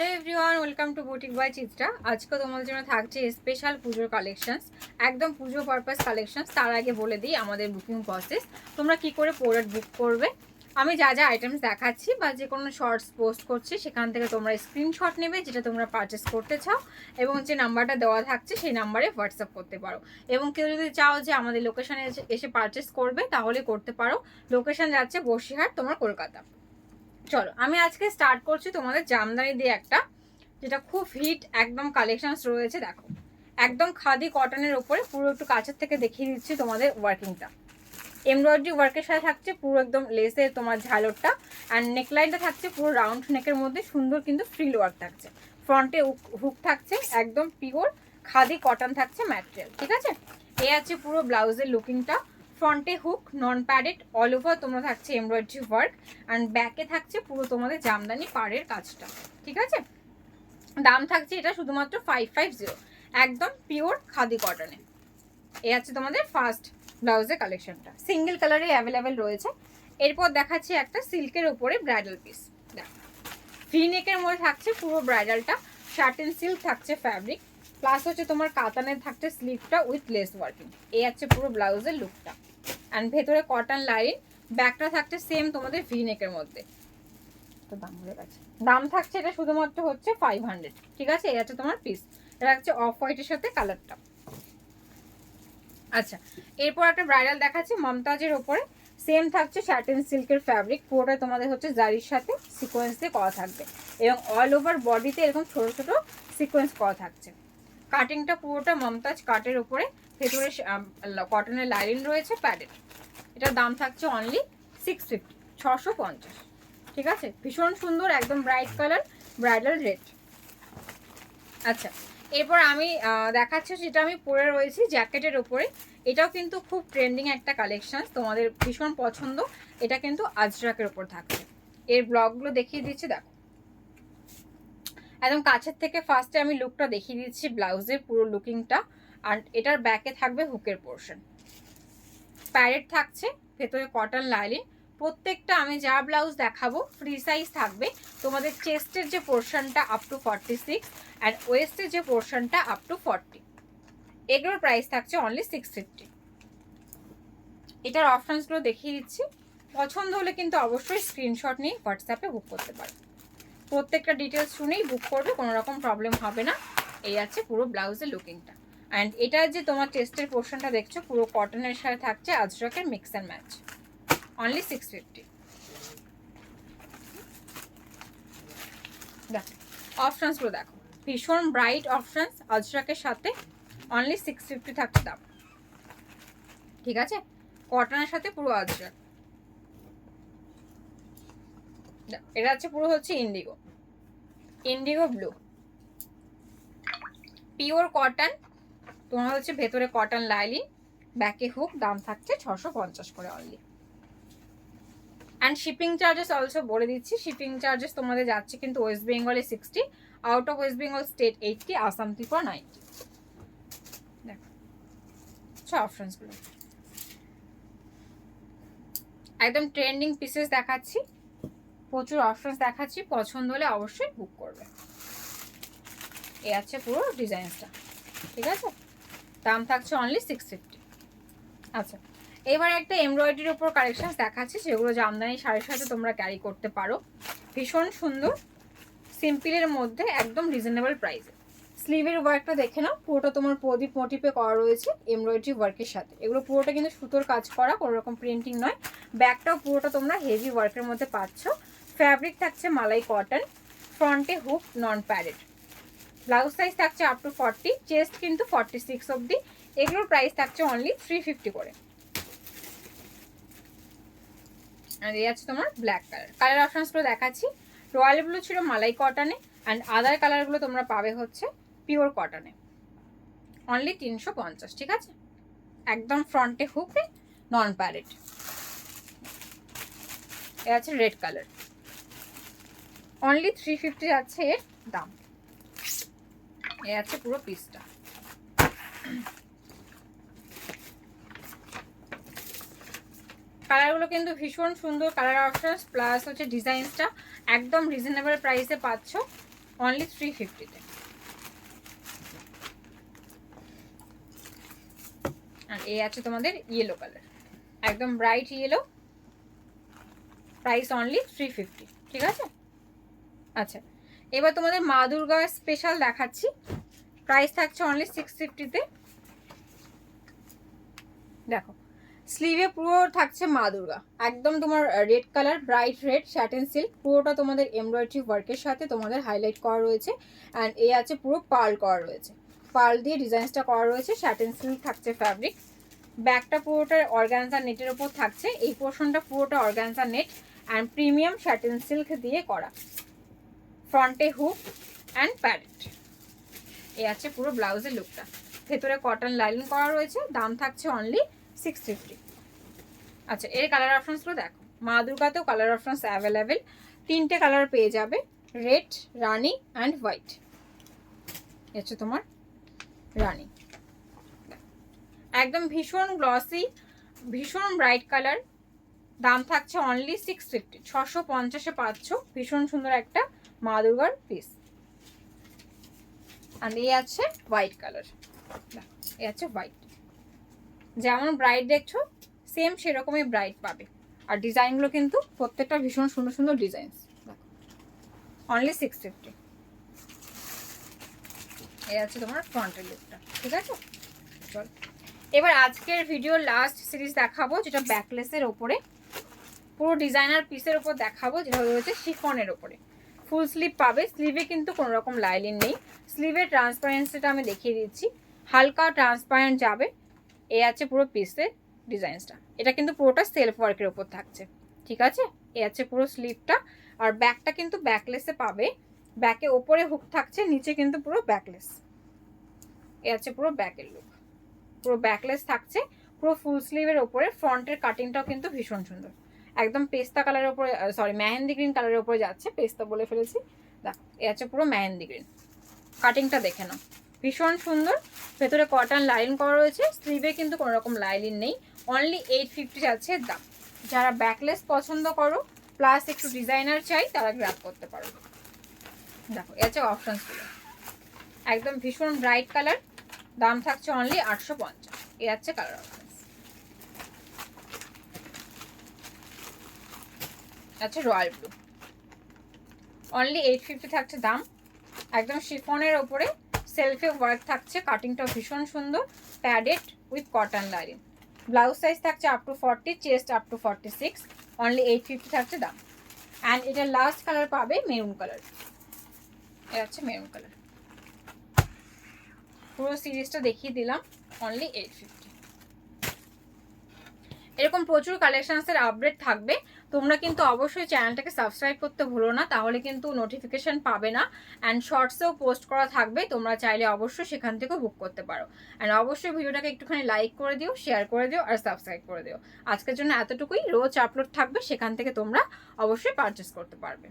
Hello everyone welcome to boutique by Chitra আজকে তোমাদের জন্য থাকছে স্পেশাল পুজোর কালেকশনস একদম পুজো পারপাস কালেকশনস তার আগে বলে দিই আমাদের বুকিং প্রসেস তোমরা কি করে প্রোডাক্ট বুক করবে? আমি যা যা আইটেমস দেখাচ্ছি বা যে কোনো শর্টস পোস্ট করছি, সেখান থেকে তোমরা স্ক্রিনশট নেবে, যেটা তোমরা পারচেস করতে চাও, এবং যে নাম্বারটা দেওয়া থাকছে, সেই নাম্বারে হোয়াটসঅ্যাপ করতে পারো। এবং কেউ যদি চাও যে আমাদের লোকেশানে এসে পারচেস করবে, তাহলে করতে পারো। লোকেশন যাচ্ছে বসিরহাট, তোমার কলকাতা। চলো, আমি আজকে স্টার্ট করছি তোমাদের জামদানি দিয়ে একটা, যেটা খুব হিট একদম কালেকশনস রয়েছে, দেখো। একদম খাদি কটনের ওপরে, পুরো একটু কাছের থেকে দেখিয়ে দিচ্ছি তোমাদের ওয়ার্কিংটা এমব্রয়ডারি ওয়ার্কের সাথে থাকছে পুরো একদম লেসের তোমার ঝালরটা অ্যান্ড নেকলাইনটা থাকছে পুরো রাউন্ড নেকের মধ্যে, সুন্দর কিন্তু ফ্রিল ওয়ার্ক থাকছে। ফ্রন্টে হুক থাকছে, একদম পিওর খাদি কটন থাকছে ম্যাটেরিয়াল ঠিক আছে? এ আছে পুরো ব্লাউজের লুকিংটা ফ্রন্টে hook, non padded all over তোমরা থাকছে এমব্রয়ডারি ওয়ার্ক অ্যান্ড ব্যাকে থাকছে পুরো তোমাদের জামদানি পাড়ের কাজটা, ঠিক আছে? দাম থাকছে এটা শুধুমাত্র ফাইভ ফাইভ জিরো একদম পিওর খাদি কটনে এ। আছে তোমাদের ফার্স্ট ব্লাউজের কালেকশনটা সিঙ্গেল কালারে অ্যাভেলেবেল রয়েছে। এরপর দেখাচ্ছি একটা সিল্কের উপরে ব্রাইডাল পিস ভি মধ্যে থাকছে পুরো ব্রাইডালটা শার্টেন সিল্ক থাকছে ফ্যাব্রিক প্লাস হচ্ছে তোমার কাতানের থাকছে স্লিভটা উইথ লেস ওয়ার্কিং এই আছে পুরো ব্লাউজের লুকটা অ্যান্ড ভেতরে কটন লাইন ব্যাকটা থাকছে সেম তোমাদের ভি নেকের মধ্যে। তো দাম গেছে। দাম থাকছে এটা শুধুমাত্র হচ্ছে ফাইভ হান্ড্রেড ঠিক আছে? এটা হচ্ছে তোমার পিস এটা হচ্ছে অফ হোয়াইটের সাথে কালারটা আচ্ছা এরপর একটা ব্রাইডাল দেখাচ্ছি মমতাজের ওপরে। সেম থাকছে শার্টেন সিল্কের ফ্যাব্রিক পুরোটা তোমাদের হচ্ছে জারির সাথে সিকোয়েন্স দিয়ে করা থাকবে। এবং অল ওভার বডিতে এরকম ছোট ছোট সিকোয়েন্স করা থাকছে। কাটিংটা পুরোটা মমতাজ কাটের উপরে, ভেতরে কটনের লাইন রয়েছে প্যাডেড এটার দাম থাকছে অনলি সিক্স ফিফটি ছশো পঞ্চাশ। ঠিক আছে? ভীষণ সুন্দর, একদম ব্রাইট কালার ব্রাইডাল রেড আচ্ছা এরপর আমি দেখাচ্ছি যেটা আমি পরে রয়েছি জ্যাকেটের উপরে। এটাও কিন্তু খুব ট্রেন্ডিং একটা কালেকশন তোমাদের ভীষণ পছন্দ। এটা কিন্তু আজরাকের উপর থাকছে। এর ব্লগগুলো দেখিয়ে দিচ্ছি, দেখো। একদম কাছের থেকে ফার্স্টে আমি লুকটা দেখিয়ে দিচ্ছি ব্লাউজের পুরো লুকিংটা আর এটার ব্যাকে থাকবে হুকের পোর্শন প্যারেট থাকছে, ভেতরে কটন লাইলিন প্রত্যেকটা আমি যা ব্লাউজ দেখাবো ফ্রি সাইজ থাকবে। তোমাদের চেস্টের যে পোর্শনটা up to forty six and ওয়েস্টের যে পোর্শনটা আপ টু ফর্টি এগুলোর প্রাইস থাকছে অনলি সিক্স ফিফটি এটার অপশানসগুলো দেখিয়ে দিচ্ছি। পছন্দ হলে কিন্তু অবশ্যই স্ক্রিনশট নিয়ে হোয়াটসঅ্যাপে বুক করতে পারো। প্রত্যেকটা ডিটেলস শুনেই বুক করবে কোনো রকম প্রবলেম হবে না। এই আছে পুরো ব্লাউজের লুকিংটা অ্যান্ড এটা যে তোমার টেস্টের পোর্শনটা দেখছ, পুরো কটনের সাথে থাকছে আজরকের mix and match only six fifty দেখো অপশানসগুলো দেখো। ভীষণ ব্রাইট অপশানস আজরাকের সাথে অনলি সিক্স ফিফটি থাকছে দাম। ঠিক আছে? কটনের সাথে পুরো আজরাক। এটা হচ্ছে পুরো হচ্ছে indigo indigo blue pure cotton তোমার হচ্ছে ভেতরে কটন লাইলিন ব্যাকে হুক দাম থাকছে ছশো পঞ্চাশ করে only and shipping charges also বলে দিচ্ছি শিপিং চার্জেস তোমাদের যাচ্ছে কিন্তু ওয়েস্ট বেঙ্গলে sixty out of West Bengal state eighty Assam Tripura ninety দেখো অপশনসগুলো একদম ট্রেন্ডিং পিসেস দেখাচ্ছি। প্রচুর অপশনস দেখাচ্ছি, পছন্দ হলে অবশ্যই বুক করবে। এ আছে পুরো ডিজাইনসটা ঠিক আছে? দাম থাকছে অনলি সিক্স ফিফটি আচ্ছা এবার একটা এমব্রয়ডারির উপর কালেকশন দেখাচ্ছি, যেগুলো জামদানি শাড়ির সাথে তোমরা ক্যারি করতে পারো। ভীষণ সুন্দর সিম্পলের মধ্যে একদম রিজনেবল প্রাইসে স্লিভের ওয়ার্কটা দেখে নাও, পুরোটা তোমার প্রদীপ মোটিপে করা রয়েছে এমব্রয়ডারি ওয়ার্কের সাথে। এগুলো পুরোটা কিন্তু সুতোর কাজ করা, কোনো রকম প্রিন্টিং নয়। ব্যাগটাও পুরোটা তোমরা হেভি ওয়ার্কের মধ্যে পাচ্ছ। ফ্যাব্রিক থাকছে মালাই কটন, ফ্রন্টে hook, non padded. Blouse size থাকছে আপ টু ফর্টি চেস্ট কিন্তু ফর্টি সিক্স অব্দি এগুলোর প্রাইস থাকছে অনলি থ্রি ফিফটি করে। আর এই আছে তোমার ব্ল্যাক কালার কালার অপশানসগুলো দেখাচ্ছি। রয়্যাল ব্লু ছিল মালাই কটনে অ্যান্ড আদার কালারগুলো তোমরা পাবে হচ্ছে পিওর কটনে অনলি তিনশো পঞ্চাশ, ঠিক আছে? একদম ফ্রন্টে হুকে, নন প্যারেট এ আছে red colour only three fifty আছে এর দাম। এ আছে পুরো পিসটা কালারগুলো কিন্তু ভীষণ সুন্দর কালার অপশনস প্লাস হচ্ছে ডিজাইনসটা একদম রিজনেবল প্রাইসে পাচ্ছ অনলি থ্রি ফিফটিতে আর এই আছে তোমাদের ইয়েলো কালার একদম bright yellow price only three fifty ঠিক আছে? আচ্ছা এবার তোমাদের মা দুর্গার স্পেশাল দেখাচ্ছি। প্রাইস থাকছে অনলি সিক্স ফিফটিতে দেখো স্লিভে পুরো থাকছে মা দুর্গা। একদম তোমার red colour bright red satin silk পুরোটা তোমাদের এমব্রয়ডারি ওয়ার্কের সাথে তোমাদের হাইলাইট করা রয়েছে। অ্যান্ড এই আছে পুরো পার্ল করা রয়েছে। পার্ল দিয়ে ডিজাইনসটা করা রয়েছে স্যাটেন সিল্ক থাকছে ফ্যাব্রিক ব্যাকটা পুরোটা অর্গানজা নেটের ওপর থাকছে। এই পোর্শনটা পুরোটা organza net and premium satin silk দিয়ে করা। ফ্রন্টে হুক অ্যান্ড প্যারেট। এই আছে পুরো ব্লাউজের লুকটা। ভেতরে কটন লাইনিং করা রয়েছে, দাম থাকছে অনলি সিক্স ফিফটি আচ্ছা এর কালার অপশনসগুলো দেখো। মা দুর্গাতেও কালার অপশনস অ্যাভেলেবেল তিনটে কালার পেয়ে যাবে রেড রানি অ্যান্ড হোয়াইট হচ্ছে তোমার রানি। একদম ভীষণ গ্লসি ভীষণ ব্রাইট কালার দাম থাকছে অনলি সিক্স ফিফটি ছশো পঞ্চাশে পাচ্ছ। ভীষণ সুন্দর একটা মা দুর্গার পিস আর এই আছে হোয়াইট কালার এই আছে হোয়াইট যেমন ব্রাইট দেখছ সেম সেরকমই ব্রাইট পাবে। আর ডিজাইনগুলো কিন্তু প্রত্যেকটা ভীষণ সুন্দর সুন্দর ডিজাইন অনলি সিক্স ফিফটি এই আছে তোমার ফ্রন্টের লুকটা ঠিক আছে? চল। এবার আজকের ভিডিও লাস্ট সিরিজ দেখাবো, যেটা ব্যাকলেসের ওপরে। পুরো ডিজাইনার পিসের ওপর দেখাবো, যেটা রয়েছে শিফনের ওপরে। ফুল স্লিভ পাবে। স্লিভে কিন্তু কোনো রকম লাইলিন নেই। স্লিভের ট্রান্সপারেন্সিটা আমি দেখিয়ে দিচ্ছি। হালকা ট্রান্সপারেন্ট যাবে। এ আছে পুরো পিসের ডিজাইনসটা এটা কিন্তু পুরোটা সেলফ ওয়ার্কের ওপর থাকছে। ঠিক আছে? এ আছে পুরো স্লিভটা আর ব্যাকটা কিন্তু ব্যাকলেসে পাবে। ব্যাকে ওপরে হুক থাকছে, নিচে কিন্তু পুরো ব্যাকলেস এ আছে পুরো ব্যাকের লুক পুরো ব্যাকলেস থাকছে। পুরো ফুল স্লিভের ওপরে ফ্রন্টের কাটিংটাও কিন্তু ভীষণ সুন্দর। একদম পেস্তা কালারের উপরে সরি মেহেন্দি গ্রিন কালারের উপরে যাচ্ছে, পেস্তা বলে ফেলেছি। দেখো, এ আছে পুরো মেহেন্দি গ্রিন কাটিংটা দেখে নাও। ভীষণ সুন্দর। ভেতরে কটন লাইন করা রয়েছে স্লিভে কিন্তু কোনো রকম লাইলিন নেই। অনলি এইট ফিফটি যাচ্ছে দাম যারা ব্যাকলেস পছন্দ করো প্লাস একটু ডিজাইনার চাই, তারা গ্রাপ করতে পারো। দেখো, এ আছে অপশানসগুলো একদম ভীষণ ব্রাইট কালার দাম থাকছে অনলি আটশো পঞ্চাশ। এ আছে কালার অপশানস আচ্ছা royal blue. Only eight fifty থাকছে দাম। একদম শিফনের ওপরে সেলফে ওয়ার্ক থাকছে কাটিংটাও ভীষণ সুন্দর। Padded with cotton line blouse size থাকছে up to forty chest up to forty six only eight fifty থাকছে দাম। অ্যান্ড এটা লাস্ট কালার পাবে মেরুন কালার এটা হচ্ছে মেরুন কালার পুরো সিরিজটা দেখিয়ে দিলাম। অনলি এইট ফিফটি এরকম প্রচুর কালেকশানসের আপডেট থাকবে। তোমরা কিন্তু অবশ্যই চ্যানেলটাকে সাবস্ক্রাইব করতে ভুলো না, তাহলে কিন্তু নোটিফিকেশন পাবে না। অ্যান্ড শর্টসেও পোস্ট করা থাকবে, তোমরা চাইলে অবশ্যই সেখান থেকেও বুক করতে পারো। অ্যান্ড অবশ্যই ভিডিওটাকে একটুখানি লাইক করে দিও শেয়ার করে দিও, আর সাবস্ক্রাইব করে দিও। আজকের জন্য এতটুকুই, রোজ আপলোড থাকবে, সেখান থেকে তোমরা অবশ্যই পারচেস করতে পারবে।